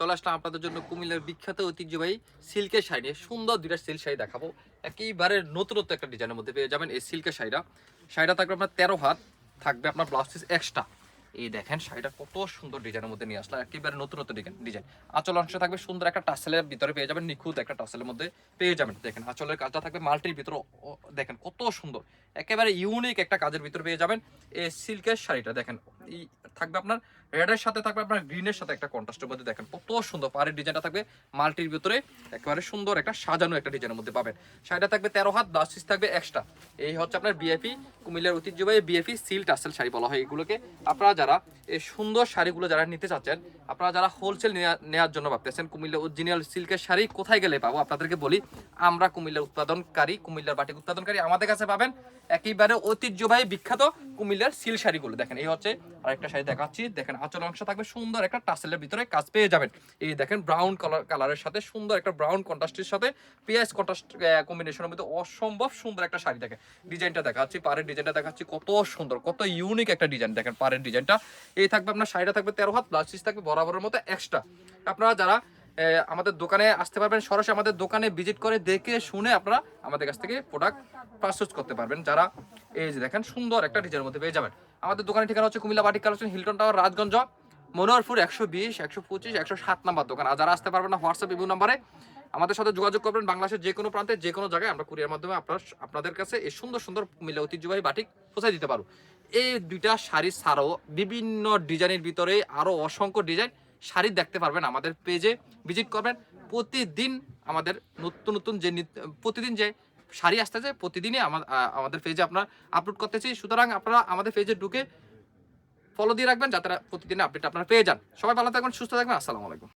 চলে আসলাম আপনাদের জন্য কুমিল্লার বিখ্যাত ঐতিহ্যবাহী সিল্কের শাড়ি সুন্দর দুইটা সিল্ক শাড়ি দেখাবো। একেবারে নতুনত্ব একটা ডিজাইনের মধ্যে পেয়ে যাবেন এই সিল্কের শাড়িটা। শাড়িটা থাকবে আপনার তেরো হাত, থাকবে আপনার ব্লাউজ পিস এক্সট্রা এই দেখেন, শাড়িটা কত সুন্দর ডিজাইনের মধ্যে নিয়ে আসলাম, একেবারে নতুনত্ব ডিজাইন ডিজাইন আঁচল অংশ থাকবে সুন্দর একটা টাসেলের ভিতরে পেয়ে যাবেন, নিখুঁত একটা টাসেলের মধ্যে পেয়ে যাবেন। দেখেন, আঁচলের কাজটা থাকবে মাল্টির ভিতরে দেখেন কত সুন্দর। একেবারে ইউনিক একটা কাজের ভিতরে পেয়ে যাবেন এই সিল্কের শাড়িটা। দেখেন থাকবে আপনার রেডের সাথে থাকবে আপনার গ্রিনের সাথে একটা কন্ট্রাস্টের মধ্যে দেখেন, কত সুন্দর পাড়ের ডিজাইনটা থাকবে। মাল্টির ভিতরে একেবারে সুন্দর একটা সাজানো একটা ডিজাইনের মধ্যে পাবেন। শাড়িটা থাকবে তেরো হাত ব্লাউজ পিস থাকবে এক্সট্রা এই হচ্ছে আপনার বিএপি কুমিল্লার ঐতিহ্যবাহী বিএপি সিল টাসেল শাড়ি বলা হয় এগুলোকে। আপনারা যারা এই সুন্দর শাড়িগুলো যারা নিতে চাচ্ছেন, আপনারা যারা হোলসেল নেওয়ার জন্য ভাবতেছেন কুমিল্লা অরিজিনাল সিল্কের শাড়ি কোথায় গেলে পাবো? আপনাদেরকে বলি, আমরা কুমিল্লার উৎপাদনকারী, কুমিল্লার বাটিক উৎপাদনকারী আমাদের কাছে পাবেন। একেবারে ঐতিহ্যবাহী বিখ্যাত কুমিল্লার সিল শাড়িগুলো। দেখেন, এই হচ্ছে আরেকটা শাড়ি দেখাচ্ছি। দেখেন, আঁচল অংশ থাকবে সুন্দর একটা টাসেলের ভিতরে কাজ পেয়ে যাবেন। এই দেখেন ব্রাউন কালার কালারের সাথে সুন্দর একটা ব্রাউন কন্ট্রাস্টের সাথে পেঁয়াজ কন্ট্রাস্ট কম্বিনেশনের মধ্যে অসম্ভব সুন্দর একটা শাড়ি দেখেন। ডিজাইনটা দেখাচ্ছি, পাড়ের ডিজাইনটা দেখাচ্ছি, কত সুন্দর, কত ইউনিক একটা ডিজাইন দেখেন, পাড়ের ডিজাইনটা। এই থাকবে আপনার, শাড়িটা থাকবে তেরো হাত ব্লাউজ পিস থাকবে বরাবরের মতো এক্সট্রা আপনারা যারা আমাদের দোকানে আসতে পারবেন, সরাসরি আমাদের দোকানে ভিজিট করে দেখে শুনে আপনারা আমাদের কাছ থেকে প্রোডাক্ট পারচেজ করতে পারবেন। যারা এই যে দেখেন, সুন্দর একটা ডিজাইনের মধ্যে পেয়ে যাবেন। আমাদের দোকানের ঠিকানা হচ্ছে Comilla batik collection Hilton tower Rajganj, Manoharpur একশো বিশ, একশো পঁচিশ, একশো সাত নাম্বার দোকান। আর যারা আসতে পারবেন না হোয়াটসঅ্যাপ ইমো নাম্বারে আমাদের সাথে যোগাযোগ করবেন। বাংলাদেশের যে কোনো প্রান্তে, যে কোনো জায়গায় আমরা কুরিয়ার মাধ্যমে আপনার, আপনাদের কাছে এই সুন্দর সুন্দর কুমিল্লা ঐতিহ্যবাহী বাটিক পৌঁছায় দিতে পারব। এই দুইটা শাড়ি ছাড়াও বিভিন্ন ডিজাইনের ভিতরে আরও অসংখ্য ডিজাইন শাড়ি দেখতে পারবেন আমাদের পেজে ভিজিট করবেন। প্রতিদিন আমাদের নতুন নতুন যে প্রতিদিন যে শাড়ি আসতেছে প্রতিদিনই আমা- আমাদের পেজে আপনার আপলোড করতেছি। সুতরাং আপনারা আমাদের পেজে ঢুকে ফলো দিয়ে রাখবেন যাতে প্রতিদিন আপডেট আপনারা পেয়ে যান। সবাই ভালো থাকবেন, সুস্থ থাকবেন। আসসালামু আলাইকুম।